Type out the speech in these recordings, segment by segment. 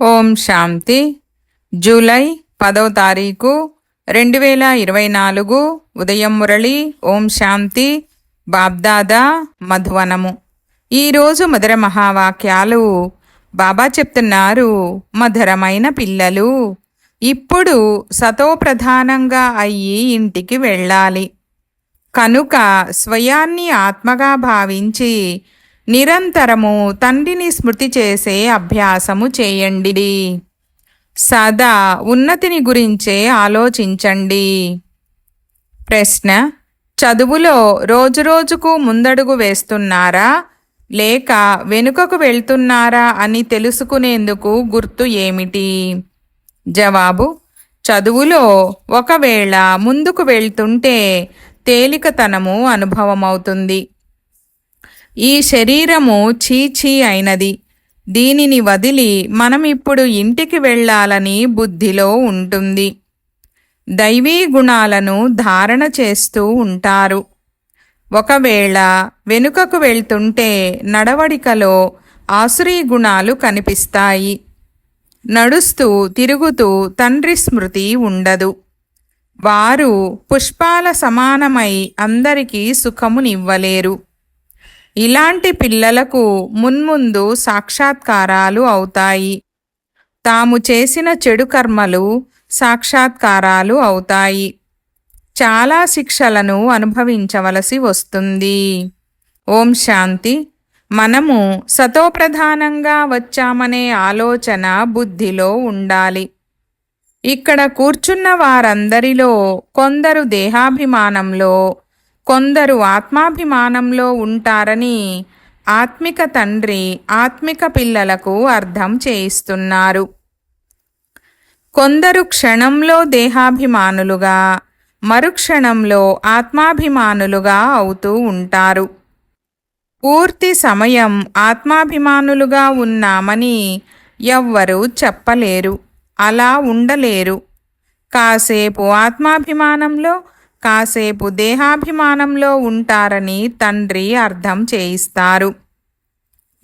ఓం శాంతి. July పదవ తారీఖు రెండు వేల ఇరవై నాలుగు ఉదయం మురళి ఓం శాంతి బాబ్దాదా మధువనము. ఈరోజు మధుర మహావాక్యాలు బాబా చెప్తున్నారు మధురమైన పిల్లలు ఇప్పుడు సతోప్రధానంగా అయ్యి ఇంటికి వెళ్ళాలి. కనుక స్వయాన్ని ఆత్మగా భావించి నిరంతరము తండ్రిని స్మృతి చేసే అభ్యాసము చేయండి సదా ఉన్నతిని గురించే ఆలోచించండి. ప్రశ్న చదువులో రోజురోజుకు ముందడుగు వేస్తున్నారా? లేక వెనుకకు వెళ్తున్నారా అని తెలుసుకునేందుకు గుర్తు ఏమిటి? జవాబు చదువులో ఒకవేళ ముందుకు వెళ్తుంటే తేలికతనము అనుభవమవుతుంది. ఈ శరీరము చీచీ అయినది. దీనిని వదిలి మనం ఇప్పుడు ఇంటికి వెళ్ళాలని బుద్ధిలో ఉంటుంది. దైవీ గుణాలను ధారణ చేస్తూ ఉంటారు. ఒకవేళ వెనుకకు వెళ్తుంటే నడవడికలో ఆసురీ గుణాలు కనిపిస్తాయి. నడుస్తూ తిరుగుతూ తండ్రి స్మృతి ఉండదు. వారు పుష్పాల సమానమై అందరికీ సుఖమునివ్వలేరు. ఇలాంటి పిల్లలకు మున్ముందు సాక్షాత్కారాలు అవుతాయి. తాము చేసిన చెడు కర్మలు సాక్షాత్కారాలు అవుతాయి. చాలా శిక్షలను అనుభవించవలసి వస్తుంది. ఓం శాంతి. మనము సతోప్రధానంగా వచ్చామనే ఆలోచన బుద్ధిలో ఉండాలి. ఇక్కడ కూర్చున్న వారందరిలో కొందరు దేహాభిమానంలో కొందరు ఆత్మాభిమానంలో ఉంటారని ఆత్మిక తండ్రి ఆత్మిక పిల్లలకు అర్థం చేయిస్తున్నారు. కొందరు క్షణంలో దేహాభిమానులుగా మరుక్షణంలో ఆత్మాభిమానులుగా అవుతూ ఉంటారు. పూర్తి సమయం ఆత్మాభిమానులుగా ఉన్నామని ఎవ్వరూ చెప్పలేరు అలా ఉండలేరు. కాసేపు ఆత్మాభిమానంలో కాసేపు దేహాభిమానంలో ఉంటారని తండ్రి అర్థం చేయిస్తారు.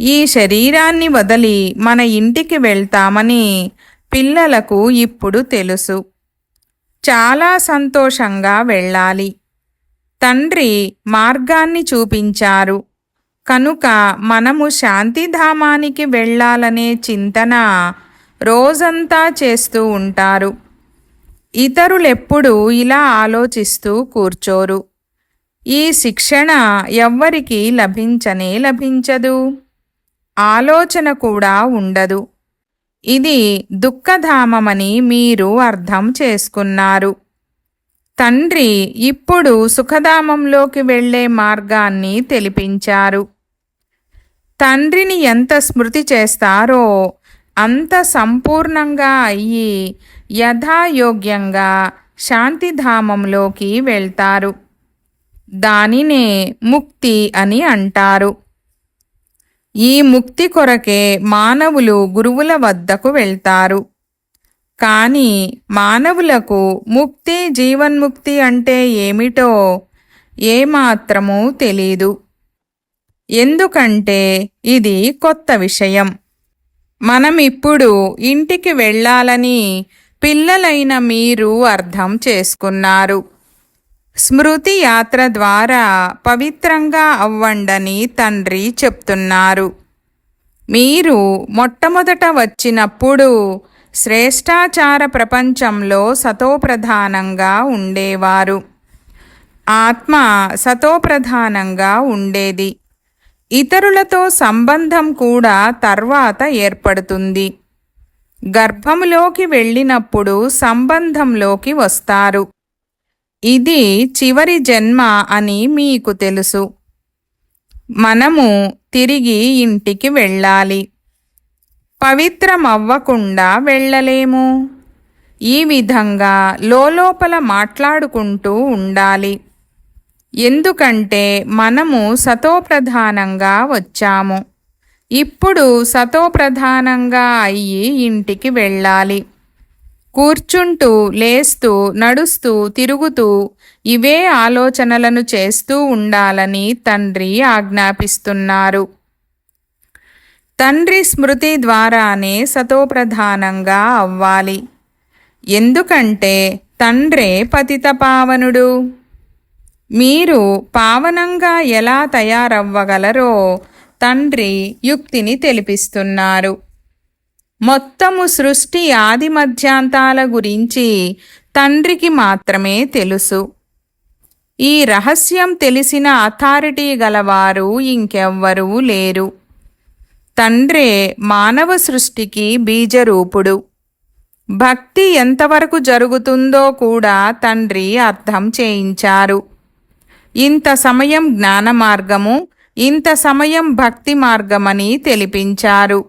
ఈ శరీరాన్ని వదిలి మన ఇంటికి వెళ్తామని పిల్లలకు ఇప్పుడు తెలుసు. చాలా సంతోషంగా వెళ్ళాలి. తండ్రి మార్గాన్ని చూపించారు. కనుక మనము శాంతిధామానికి వెళ్ళాలనే చింతన రోజంతా చేస్తూ ఉంటారు. ఇతరులెప్పుడూ ఇలా ఆలోచిస్తూ కూర్చోరు. ఈ శిక్షణ ఎవ్వరికి లభించనే లభించదు. ఆలోచన కూడా ఉండదు. ఇది దుఃఖధామమని మీరు అర్థం చేసుకున్నారు. తండ్రి ఇప్పుడు సుఖధామంలోకి వెళ్ళే మార్గాన్ని తెలిపించారు. తండ్రిని ఎంత స్మృతి చేస్తారో అంత సంపూర్ణంగా అయ్యి యథాయోగ్యంగా శాంతిధామంలోకి వెళ్తారు. దానినే ముక్తి అని అంటారు. ఈ ముక్తి కొరకే మానవులు గురువుల వద్దకు వెళ్తారు. కానీ మానవులకు ముక్తి జీవన్ముక్తి అంటే ఏమిటో ఏమాత్రమూ తెలీదు. ఎందుకంటే ఇది కొత్త విషయం. మనం ఇప్పుడు ఇంటికి వెళ్ళాలని పిల్లలైన మీరు అర్థం చేసుకున్నారు. స్మృతి యాత్ర ద్వారా పవిత్రంగా అవ్వండని తండ్రి చెప్తున్నారు. మీరు మొట్టమొదట వచ్చినప్పుడు శ్రేష్టాచార ప్రపంచంలో సతోప్రధానంగా ఉండేవారు. ఆత్మ సతోప్రధానంగా ఉండేది. ఇతరులతో సంబంధం కూడా తర్వాత ఏర్పడుతుంది. గర్భములోకి వెళ్ళినప్పుడు సంబంధంలోకి వస్తారు. ఇది చివరి జన్మ అని మీకు తెలుసు. మనము తిరిగి ఇంటికి వెళ్ళాలి. పవిత్రమవ్వకుండా వెళ్ళలేము. ఈ విధంగా లోపల మాట్లాడుకుంటూ ఉండాలి. ఎందుకంటే మనము సతోప్రధానంగా వచ్చాము. ఇప్పుడు సతోప్రధానంగా అయ్యి ఇంటికి వెళ్ళాలి. కూర్చుంటూ లేస్తూ నడుస్తూ తిరుగుతూ ఇవే ఆలోచనలను చేస్తూ ఉండాలని తండ్రి ఆజ్ఞాపిస్తున్నారు. తండ్రి స్మృతి ద్వారానే సతోప్రధానంగా అవ్వాలి. ఎందుకంటే తండ్రే పతిత పావనుడు మీరు పావనంగా ఎలా తయారవ్వగలరో తండ్రి యుక్తిని తెలిపిస్తున్నారు. మొత్తము సృష్టి ఆది మధ్యాంతాల గురించి తండ్రికి మాత్రమే తెలుసు. ఈ రహస్యం తెలిసిన అథారిటీ గలవారు ఇంకెవ్వరూ లేరు. తండ్రే మానవ సృష్టికి బీజరూపుడు. భక్తి ఎంతవరకు జరుగుతుందో కూడా తండ్రి అర్థం చేయించారు. ఇంత సమయం జ్ఞాన మార్గము ఇంత సమయం భక్తి మార్గమని తెలిపించారు.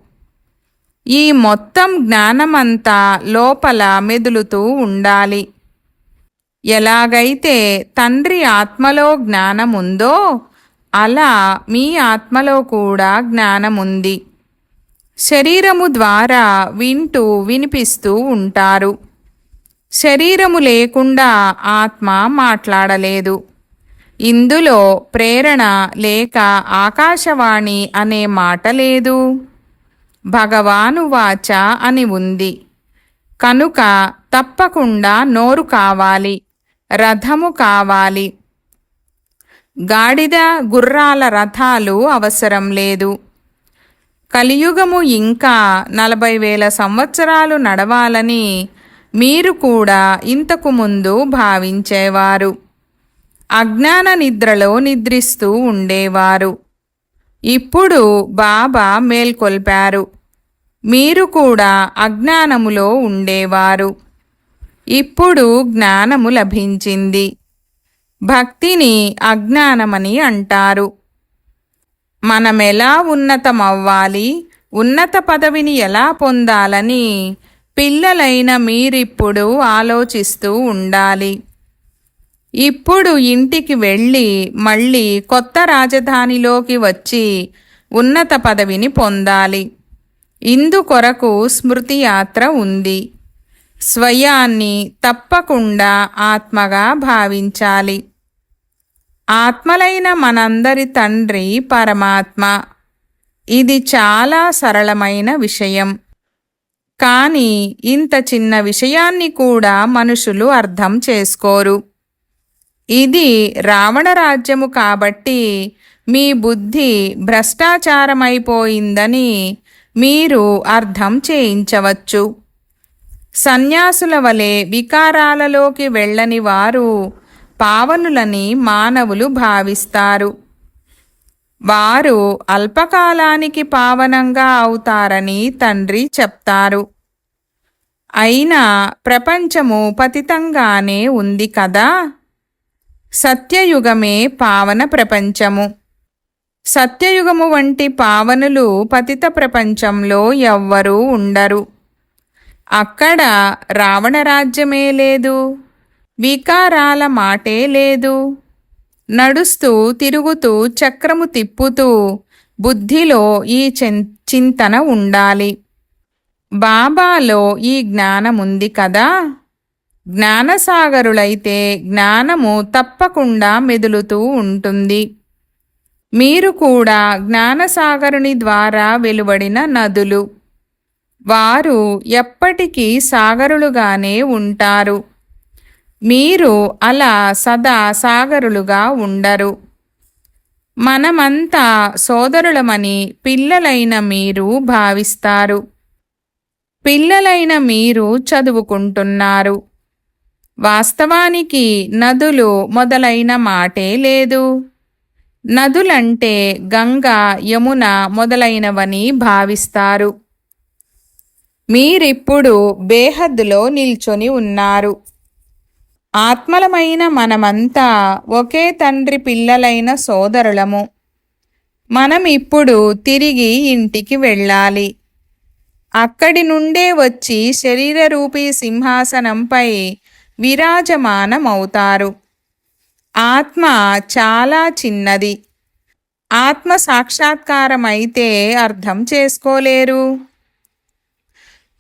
ఈ మొత్తం జ్ఞానమంతా లోపల మెదులుతూ ఉండాలి. ఎలాగైతే తండ్రి ఆత్మలో జ్ఞానముందో అలా మీ ఆత్మలో కూడా జ్ఞానముంది. శరీరము ద్వారా వింటూ వినిపిస్తూ ఉంటారు. శరీరము లేకుండా ఆత్మ మాట్లాడలేదు. ఇందులో ప్రేరణ లేక ఆకాశవాణి అనే మాట లేదు. భగవాను వాచ అని ఉంది. కనుక తప్పకుండా నోరు కావాలి రథము కావాలి. గాడిద గుర్రాల రథాలు అవసరం లేదు. కలియుగము ఇంకా నలభై వేల సంవత్సరాలు నడవాలని మీరు కూడా ఇంతకు ముందు భావించేవారు. అజ్ఞాన నిద్రలో నిద్రిస్తూ ఉండేవారు. ఇప్పుడు బాబా మేల్కొల్పారు. మీరు కూడా అజ్ఞానములో ఉండేవారు. ఇప్పుడు జ్ఞానము లభించింది. భక్తిని అజ్ఞానమని అంటారు. మనమెలా ఉన్నతమవ్వాలి ఉన్నత పదవిని ఎలా పొందాలని పిల్లలైన మీరిప్పుడు ఆలోచిస్తూ ఉండాలి. ఇప్పుడు ఇంటికి వెళ్ళి మళ్ళీ కొత్త రాజధానిలోకి వచ్చి ఉన్నత పదవిని పొందాలి. ఇందుకొరకు స్మృతి యాత్ర ఉంది. స్వయాన్ని తప్పకుండా ఆత్మగా భావించాలి. ఆత్మలైన మనందరి తండ్రి పరమాత్మ. ఇది చాలా సరళమైన విషయం. కానీ ఇంత చిన్న విషయాన్ని కూడా మనుషులు అర్థం చేసుకోరు. ఇది రావణ రాజ్యము కాబట్టి మీ బుద్ధి భ్రష్టాచారమైపోయిందని మీరు అర్థం చేయించవచ్చు. సన్యాసుల వలె వికారాలలోకి వెళ్ళని వారు పావనులని మానవులు భావిస్తారు. వారు అల్పకాలానికి పావనంగా అవుతారని తండ్రి చెప్తారు. అయినా ప్రపంచము పతితంగానే ఉంది కదా? సత్యయుగమే పావన ప్రపంచము. సత్యయుగము వంటి పావనులు పతిత ప్రపంచంలో ఎవ్వరూ ఉండరు. అక్కడ రావణ రాజ్యమే లేదు వికారాల మాటే లేదు. నడుస్తూ తిరుగుతూ చక్రము తిప్పుతూ బుద్ధిలో ఈ చింతన ఉండాలి. బాబాలో ఈ జ్ఞానముంది కదా? జ్ఞానసాగరులైతే జ్ఞానము తప్పకుండా మెదులుతూ ఉంటుంది. మీరు కూడా జ్ఞానసాగరుని ద్వారా వెలువడిన నదులు. వారు ఎప్పటికీ సాగరులుగానే ఉంటారు. మీరు అలా సదా సాగరులుగా ఉండరు. మనమంతా సోదరులమని పిల్లలైన మీరు భావిస్తారు. పిల్లలైన మీరు చదువుకుంటున్నారు. వాస్తవానికి నదులు మొదలైన మాటే లేదు. నదులంటే గంగ యమున మొదలైనవని భావిస్తారు. మీరిప్పుడు బేహద్దులో నిల్చొని ఉన్నారు. ఆత్మలమైన మనమంతా ఒకే తండ్రి పిల్లలైన సోదరులము. మనం ఇప్పుడు తిరిగి ఇంటికి వెళ్ళాలి. అక్కడి నుండే వచ్చి శరీరరూపీ సింహాసనంపై విరాజమానమవుతారు. ఆత్మ చాలా చిన్నది. ఆత్మ సాక్షాత్కారమైతే అర్థం చేసుకోలేరు.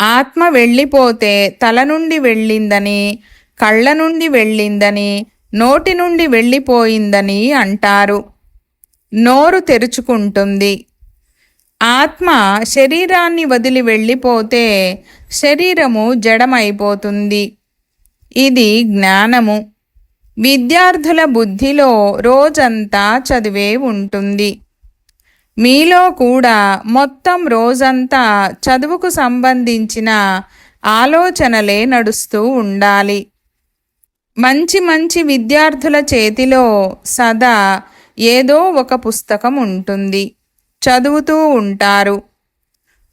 ఆత్మ వెళ్ళిపోతే తల నుండి వెళ్ళిందని కళ్ళ నుండి వెళ్ళిందని నోటి నుండి వెళ్ళిపోయిందని అంటారు. నోరు తెరుచుకుంటుంది. ఆత్మ శరీరాన్ని వదిలి వెళ్ళిపోతే శరీరము జడమైపోతుంది. ఇది జ్ఞానము. విద్యార్థుల బుద్ధిలో రోజంతా చదివే ఉంటుంది. మీలో కూడా మొత్తం రోజంతా చదువుకు సంబంధించిన ఆలోచనలే నడుస్తూ ఉండాలి. మంచి మంచి విద్యార్థుల చేతిలో సదా ఏదో ఒక పుస్తకం ఉంటుంది. చదువుతూ ఉంటారు.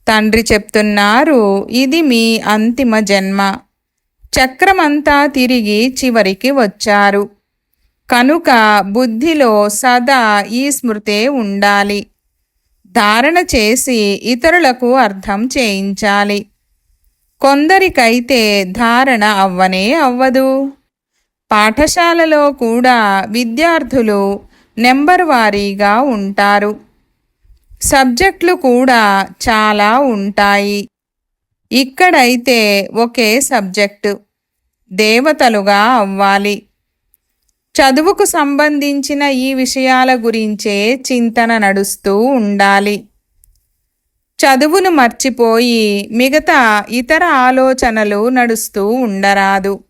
తండ్రి చెప్తున్నారు ఇది మీ అంతిమ జన్మ. చక్రమంతా తిరిగి చివరికి వచ్చారు. కనుక బుద్ధిలో సదా ఈ స్మృతే ఉండాలి. ధారణ చేసి ఇతరులకు అర్థం చేయించాలి. కొందరికైతే ధారణ అవ్వనే అవ్వదు. పాఠశాలలో కూడా విద్యార్థులు నెంబర్ వారీగా ఉంటారు. సబ్జెక్టులు కూడా చాలా ఉంటాయి. ఇక్కడైతే ఒకే సబ్జెక్టు. దేవతలుగా అవ్వాలి. చదువుకు సంబంధించిన ఈ విషయాల గురించే చింతన నడుస్తూ ఉండాలి. చదువును మర్చిపోయి మిగతా ఇతర ఆలోచనలు నడుస్తూ ఉండరాదు.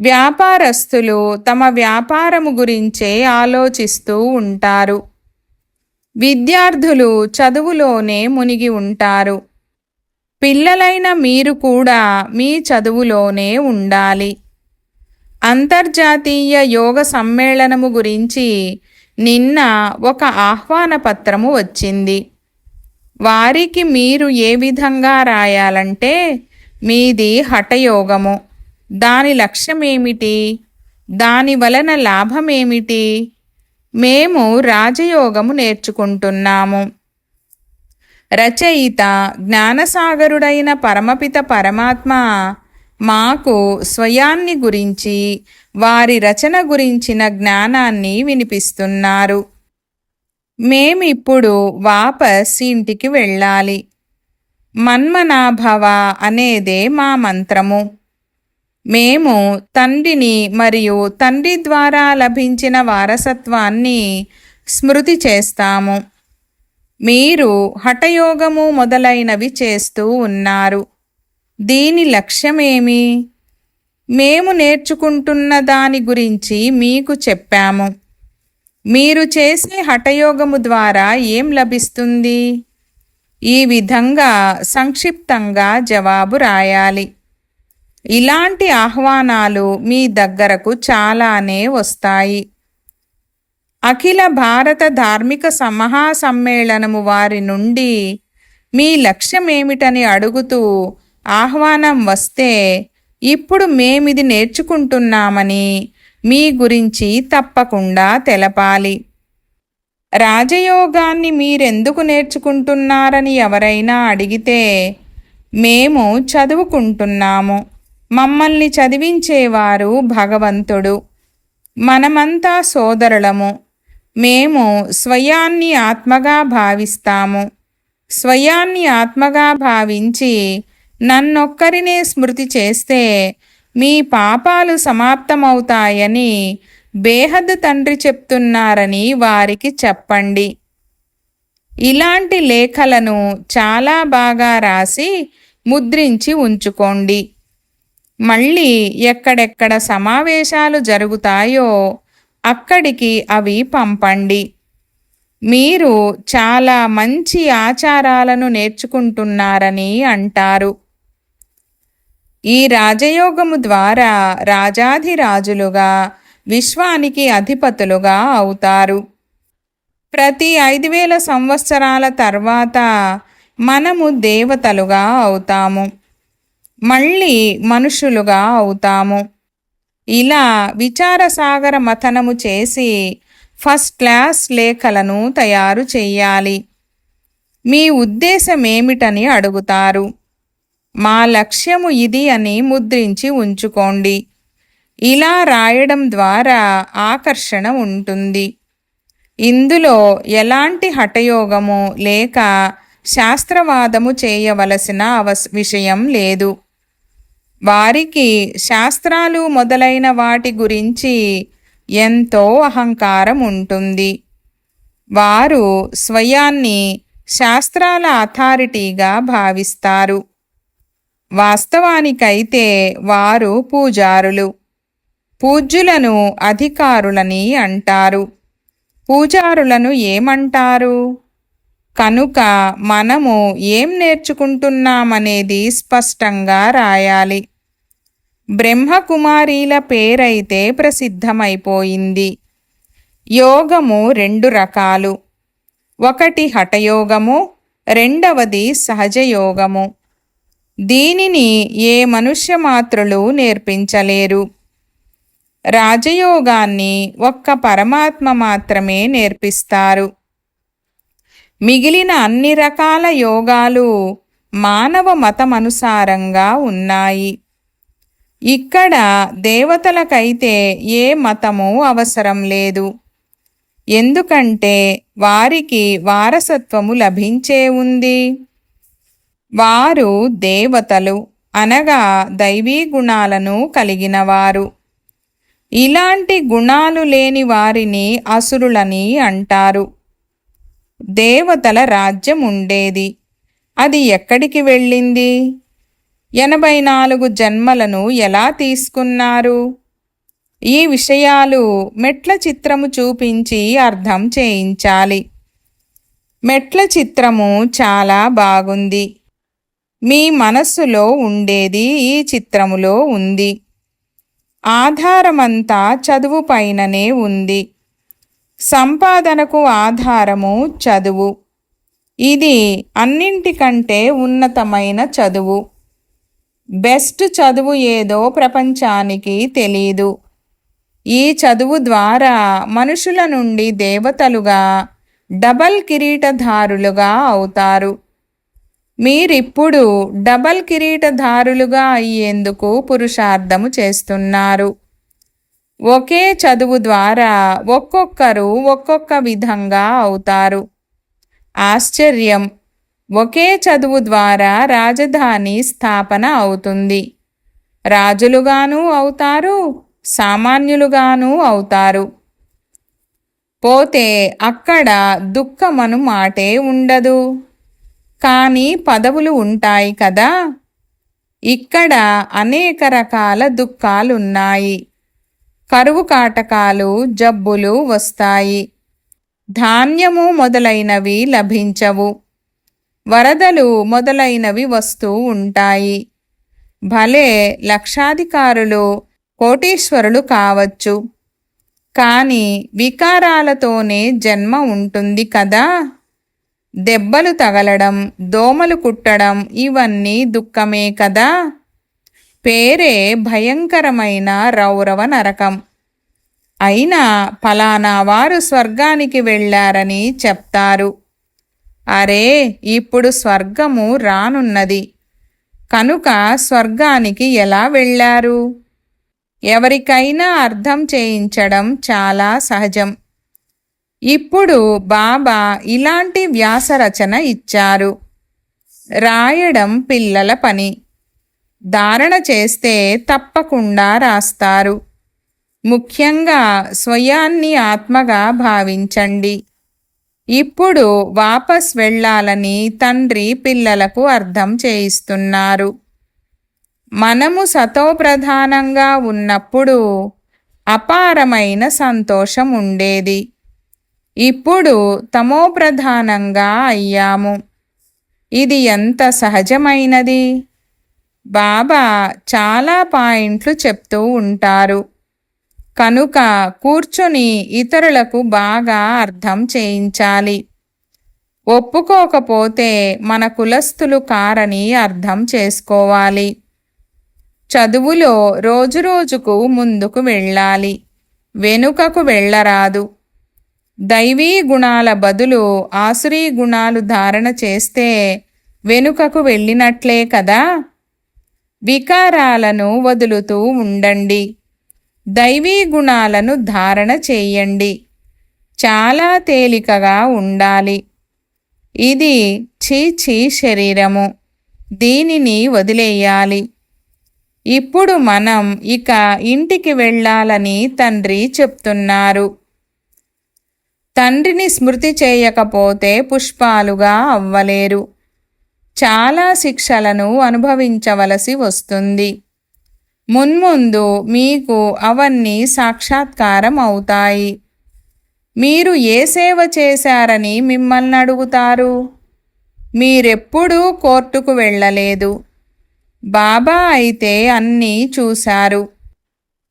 వ్యాపారస్తులు తమ వ్యాపారము గురించే ఆలోచిస్తూ ఉంటారు. విద్యార్థులు చదువులోనే మునిగి ఉంటారు. పిల్లలైన మీరు కూడా మీ చదువులోనే ఉండాలి. అంతర్జాతీయ యోగ సమ్మేళనము గురించి నిన్న ఒక ఆహ్వాన పత్రము వచ్చింది. వారికి మీరు ఏ విధంగా రాయాలంటే మీది హఠయోగము. దాని లక్ష్యమేమిటి? దాని వలన లాభమేమిటి? మేము రాజయోగము నేర్చుకుంటున్నాము. రచయిత జ్ఞానసాగరుడైన పరమపిత పరమాత్మ మాకు స్వయాన్ని గురించి వారి రచన గురించిన జ్ఞానాన్ని వినిపిస్తున్నారు. మేమిప్పుడు వాపస్ ఇంటికి వెళ్ళాలి. మన్మనాభవ అనేదే మా మంత్రము. మేము తండ్రిని మరియు తండ్రి ద్వారా లభించిన వారసత్వాన్ని స్మృతి చేస్తాము. మీరు హఠయోగము మొదలైనవి చేస్తూ ఉన్నారు. దీని లక్ష్యమేమి? మేము నేర్చుకుంటున్న దాని గురించి మీకు చెప్పాము. మీరు చేసే హఠయోగము ద్వారా ఏం లభిస్తుంది? ఈ విధంగా సంక్షిప్తంగా జవాబు రాయాలి. ఇలాంటి ఆహ్వానాలు మీ దగ్గరకు చాలానే వస్తాయి. అఖిల భారత ధార్మిక సమహా సమ్మేళనము వారి నుండి మీ లక్ష్యమేమిటని అడుగుతూ ఆహ్వానం వస్తే ఇప్పుడు మేమిది నేర్చుకుంటున్నామని మీ గురించి తప్పకుండా తెలపాలి. రాజయోగాన్ని మీరెందుకు నేర్చుకుంటున్నారని ఎవరైనా అడిగితే మేము చదువుకుంటున్నాము. మమ్మల్ని చదివించేవారు భగవంతుడు. మనమంతా సోదరులము. మేము స్వయాన్ని ఆత్మగా భావిస్తాము. స్వయాన్ని ఆత్మగా భావించి నన్నొక్కరినే స్మృతి చేస్తే మీ పాపాలు సమాప్తమవుతాయని బేహద్ తండ్రి చెప్తున్నారని వారికి చెప్పండి. ఇలాంటి లేఖలను చాలా బాగా రాసి ముద్రించి ఉంచుకోండి. మళ్ళీ ఎక్కడెక్కడ సమావేశాలు జరుగుతాయో అక్కడికి అవి పంపండి. మీరు చాలా మంచి ఆచారాలను నేర్చుకుంటున్నారని అంటారు. ఈ రాజయోగము ద్వారా రాజాధిరాజులుగా విశ్వానికి అధిపతులుగా అవుతారు. ప్రతి ఐదు వేల సంవత్సరాల తర్వాత మనము దేవతలుగా అవుతాము. మళ్ళీ మనుషులుగా అవుతాము. ఇలా విచారసాగర మథనము చేసి ఫస్ట్ క్లాస్ లేఖలను తయారు చేయాలి మీ ఉద్దేశం ఏమిటని అడుగుతారు. మా లక్ష్యము ఇది అని ముద్రించి ఉంచుకోండి. ఇలా రాయడం ద్వారా ఆకర్షణ ఉంటుంది. ఇందులో ఎలాంటి హఠయోగము లేక శాస్త్రవాదము చేయవలసిన అవస్ విషయం లేదు. వారికి శాస్త్రాలు మొదలైన వాటి గురించి ఎంతో అహంకారం ఉంటుంది. వారు స్వయాన్ని శాస్త్రాల అథారిటీగా భావిస్తారు. వాస్తవానికైతే వారు పూజారులు. పూజ్యులను అధికారులని అంటారు. పూజారులను ఏమంటారు? కనుక మనము ఏం నేర్చుకుంటున్నామనేది స్పష్టంగా రాయాలి. బ్రహ్మకుమారీల పేరైతే ప్రసిద్ధమైపోయింది. యోగము రెండు రకాలు. ఒకటి హఠయోగము రెండవది సహజయోగము. దీనిని ఏ మనుష్య మాత్రులు నేర్పించలేరు. రాజయోగాన్ని ఒక్క పరమాత్మ మాత్రమే నేర్పిస్తారు. మిగిలిన అన్ని రకాల యోగాలు మానవ మతమనుసారంగా ఉన్నాయి. ఇక్కడ దేవతలకైతే ఏ మతము అవసరం లేదు. ఎందుకంటే వారికి వారసత్వము లభించే ఉంది. వారు దేవతలు అనగా దైవీ గుణాలను కలిగినవారు ఇలాంటి గుణాలు లేని వారిని అసురులని అంటారు. దేవతల రాజ్యం ఉండేది. అది ఎక్కడికి వెళ్ళింది? ఎనభై నాలుగు జన్మలను ఎలా తీసుకున్నారు? ఈ విషయాలు మెట్ల చిత్రము చూపించి అర్థం చేయించాలి. మెట్ల చిత్రము చాలా బాగుంది. మీ మనస్సులో ఉండేది ఈ చిత్రములో ఉంది. ఆధారమంతా చదువు పైననే ఉంది. సంపాదనకు ఆధారము చదువు. ఇది అన్నింటికంటే ఉన్నతమైన చదువు. బెస్ట్ చదువు ఏదో ప్రపంచానికి తెలీదు. ఈ చదువు ద్వారా మనుషుల నుండి దేవతలుగా డబల్ కిరీటధారులుగా అవుతారు. మీరిప్పుడు డబల్ కిరీటధారులుగా అయ్యేందుకు పురుషార్థము చేస్తున్నారు. ఒకే చదువు ద్వారా ఒక్కొక్కరు ఒక్కొక్క విధంగా అవుతారు. ఆశ్చర్యం! ఒకే చదువు ద్వారా రాజధాని స్థాపన అవుతుంది. రాజులుగాను అవుతారు సామాన్యులుగాను అవుతారు. పోతే అక్కడ దుఃఖమను మాటే ఉండదు. కానీ పదవులు ఉంటాయి కదా. ఇక్కడ అనేక రకాల దుఃఖాలున్నాయి. కరువు కాటకాలు జబ్బులు వస్తాయి. ధాన్యము మొదలైనవి లభించవు. వరదలు మొదలైనవి వస్తూ ఉంటాయి. భలే లక్షాధికారులు కోటీశ్వరులు కావచ్చు. కానీ వికారాలతోనే జన్మ ఉంటుంది కదా? దెబ్బలు తగలడం దోమలు కుట్టడం ఇవన్నీ దుఃఖమే కదా? పేరే భయంకరమైన రౌరవ నరకం. అయినా ఫలానా వారు స్వర్గానికి వెళ్ళారని చెప్తారు. అరే ఇప్పుడు స్వర్గము రానున్నది. కనుక స్వర్గానికి ఎలా వెళ్ళారు? ఎవరికైనా అర్థం చేయించడం చాలా సహజం. ఇప్పుడు బాబా ఇలాంటి వ్యాసరచన ఇచ్చారు. రాయడం పిల్లల పని. ధారణ చేస్తే తప్పకుండా రాస్తారు. ముఖ్యంగా స్వయాన్ని ఆత్మగా భావించండి. ఇప్పుడు వాపస్ వెళ్ళాలని తండ్రి పిల్లలకు అర్థం చేయిస్తున్నారు. మనము సతోప్రధానంగా ఉన్నప్పుడు అపారమైన సంతోషం ఉండేది. ఇప్పుడు తమోప్రధానంగా అయ్యాము. ఇది ఎంత సహజమైనది? బాబా చాలా పాయింట్లు చెప్తూ ఉంటారు. కనుక కూర్చొని ఇతరులకు బాగా అర్థం చేయించాలి. ఒప్పుకోకపోతే మన కులస్థులు కారని అర్థం చేసుకోవాలి. చదువులో రోజురోజుకు ముందుకు వెళ్ళాలి. వెనుకకు వెళ్ళరాదు. దైవీ గుణాల బదులు ఆసురీ గుణాలు ధారణ చేస్తే వెనుకకు వెళ్ళినట్లే కదా? వికారాలను వదులుతూ ఉండండి. దైవీ గుణాలను ధారణ చేయండి. చాలా తేలికగా ఉండాలి. ఇది చీచి శరీరము. దీనిని వదిలేయాలి. ఇప్పుడు మనం ఇక ఇంటికి వెళ్ళాలని తండ్రి చెప్తున్నారు. తండ్రిని స్మృతి చేయకపోతే పుష్పాలుగా అవ్వలేరు. చాలా శిక్షలను అనుభవించవలసి వస్తుంది. మున్ముందు మీకు అవన్నీ సాక్షాత్కారం అవుతాయి మీరు ఏ సేవ చేశారని మిమ్మల్ని అడుగుతారు? మీరెప్పుడూ కోర్టుకు వెళ్ళలేదు. బాబా అయితే అన్నీ చూశారు.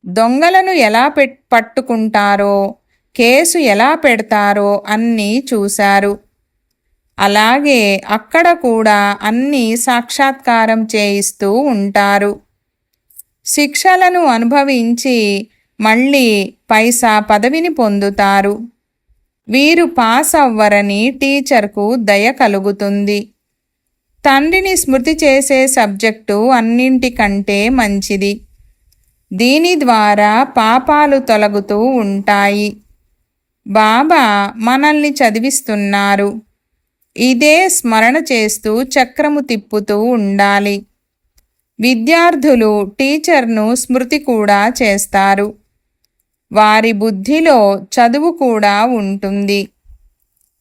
దొంగలను ఎలా పెట్ పట్టుకుంటారో కేసు ఎలా పెడతారో అన్నీ చూశారు. అలాగే అక్కడ కూడా అన్నీ సాక్షాత్కారం చేయిస్తూ ఉంటారు. శిక్షలను అనుభవించి మళ్ళీ పైసా పదవిని పొందుతారు. వీరు పాస్ అవ్వరని టీచర్కు దయ కలుగుతుంది. తండ్రిని స్మృతి చేసే సబ్జెక్టు అన్నింటికంటే మంచిది. దీని ద్వారా పాపాలు తొలగుతూ ఉంటాయి. బాబా మనల్ని చదివిస్తున్నారు. ఇదే స్మరణ చేస్తూ చక్రము తిప్పుతూ ఉండాలి. విద్యార్థులు టీచర్ను స్మృతి కూడా చేస్తారు. వారి బుద్ధిలో చదువు కూడా ఉంటుంది.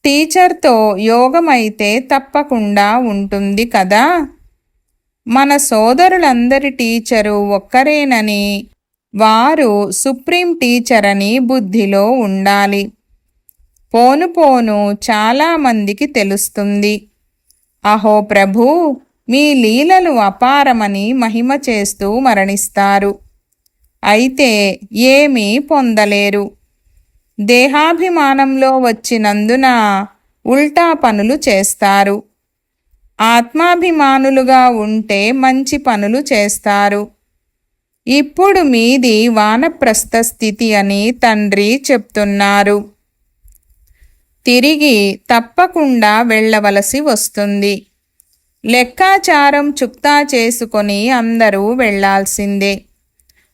టీచర్తో యోగమైతే తప్పకుండా ఉంటుంది కదా? మన సోదరులందరి టీచరు ఒక్కరేనని వారు సుప్రీం టీచర్ అని బుద్ధిలో ఉండాలి. పోను పోను చాలామందికి తెలుస్తుంది. అహో ప్రభూ మీ లీలలు అపారమని మహిమ చేస్తూ మరణిస్తారు. అయితే ఏమీ పొందలేరు. దేహాభిమానంలో వచ్చినందున ఉల్టా పనులు చేస్తారు. ఆత్మాభిమానులుగా ఉంటే మంచి పనులు చేస్తారు. ఇప్పుడు మీది వానప్రస్థ స్థితి అని తండ్రి చెప్తున్నారు. తిరిగి తప్పకుండా వెళ్ళవలసి వస్తుంది. లెక్కాచారం చుక్తా చేసుకొని అందరూ వెళ్ళాల్సిందే.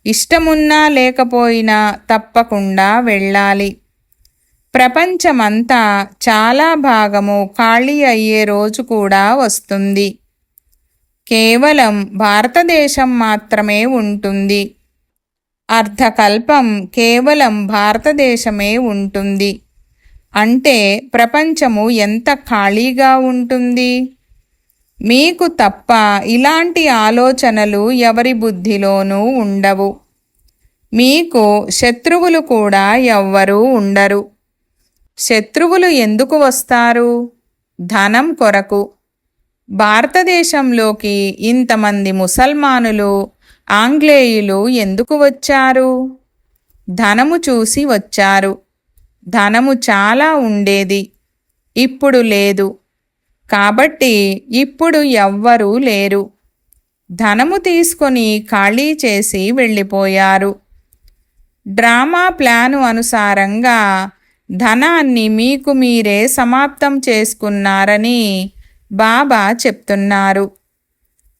ఇష్టమున్నా లేకపోయినా తప్పకుండా వెళ్ళాలి ప్రపంచమంతా చాలా భాగము ఖాళీ అయ్యే రోజు కూడా వస్తుంది. కేవలం భారతదేశం మాత్రమే ఉంటుంది. అర్ధకల్పం కేవలం భారతదేశమే ఉంటుంది. అంటే ప్రపంచము ఎంత ఖాళీగా ఉంటుంది? మీకు తప్ప ఇలాంటి ఆలోచనలు ఎవరి బుద్ధిలోనూ ఉండవు. మీకు శత్రువులు కూడా ఎవ్వరూ ఉండరు. శత్రువులు ఎందుకు వస్తారు? ధనం కొరకు. భారతదేశంలోకి ఇంతమంది ముసల్మానులు ఆంగ్లేయులు ఎందుకు వచ్చారు? ధనము చూసి వచ్చారు. ధనము చాలా ఉండేది. ఇప్పుడు లేదు. కాబట్టి ఇప్పుడు ఎవ్వరూ లేరు. ధనము తీసుకొని ఖాళీ చేసి వెళ్ళిపోయారు. డ్రామా ప్లాను అనుసారంగా ధనాన్ని మీకు మీరే సమాప్తం చేసుకున్నారని బాబా చెప్తున్నారు.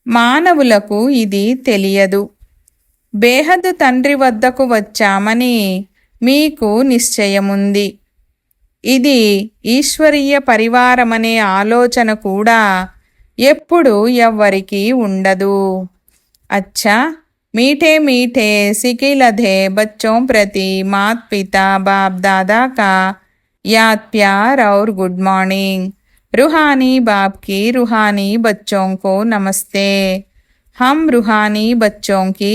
మానవులకు ఇది తెలియదు. బేహద్ తండ్రి వద్దకు వచ్చామని మీకు నిశ్చయముంది. ఇది ఈశ్వరీయ పరివారమనే ఆలోచన కూడా ఎప్పుడు ఎవ్వరికీ ఉండదు అచ్చా मीठे मीठे सिकिलधे बच्चों प्रति मात पिता बाप दादा का याद प्यार और गुड मॉर्निंग रूहानी बाप की रूहानी बच्चों को नमस्ते हम रूहानी बच्चों की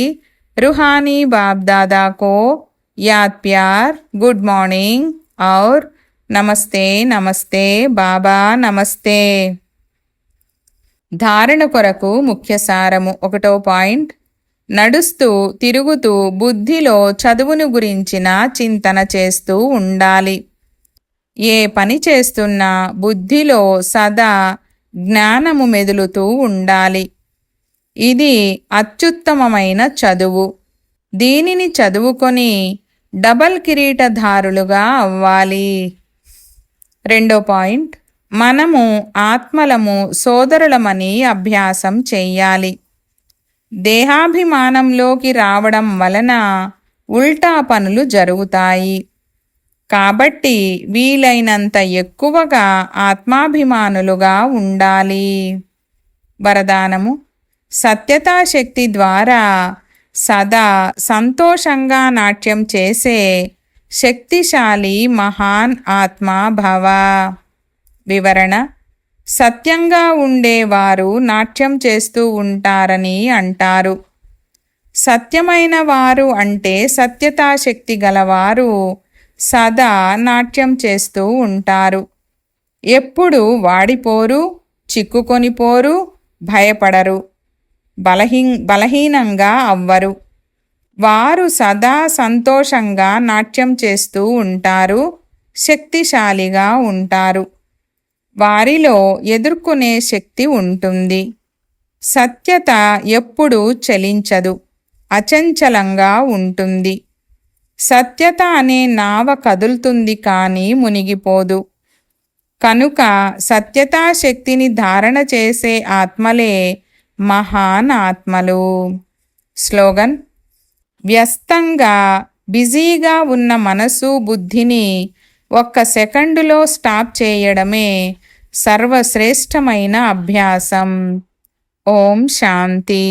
रूहानी बाप दादा को याद प्यार गुड मॉर्निंग और నమస్తే నమస్తే బాబా నమస్తే. ధారణ కొరకు ముఖ్య సారము ఒకటో పాయింట్. నడుస్తూ తిరుగుతూ బుద్ధిలో చదువును గురించిన చింతన చేస్తూ ఉండాలి. ఏ పని చేస్తున్నా బుద్ధిలో సదా జ్ఞానము మెదులుతూ ఉండాలి. ఇది అత్యుత్తమమైన చదువు. దీనిని చదువుకొని డబల్ కిరీటధారులుగా అవ్వాలి. రెండో పాయింట్. మనము ఆత్మలము సోదరులమని అభ్యాసం చెయ్యాలి. దేహాభిమానంలోకి రావడం వలన ఉల్టా పనులు జరుగుతాయి. కాబట్టి వీలైనంత ఎక్కువగా ఆత్మాభిమానులుగా ఉండాలి. వరదానము. సత్యతా శక్తి ద్వారా సదా సంతోషంగా నాట్యం చేసే శక్తిశాలి మహాన్ ఆత్మ భవ. వివరణ సత్యంగా ఉండేవారు నాట్యం చేస్తూ ఉంటారని అంటారు. సత్యమైన వారు అంటే సత్యతాశక్తి గలవారు సదా నాట్యం చేస్తూ ఉంటారు. ఎప్పుడు వాడిపోరు చిక్కుకొనిపోరు భయపడరు బలహీ బలహీనంగా అవ్వరు. వారు సదా సంతోషంగా నాట్యం చేస్తూ ఉంటారు శక్తిశాలిగా ఉంటారు. వారిలో ఎదుర్కొనే శక్తి ఉంటుంది. సత్యత ఎప్పుడూ చలించదు అచంచలంగా ఉంటుంది. సత్యత అనే నావ కదులుతుంది కానీ మునిగిపోదు. కనుక సత్యతా శక్తిని ధారణ చేసే ఆత్మలే మహాన్ ఆత్మలు స్లోగన్ వ్యస్తంగా బిజీగా ఉన్న మనసు బుద్ధిని ఒక్క సెకండులో స్టాప్ చేయడమే సర్వశ్రేష్టమైన అభ్యాసం. ఓం శాంతి.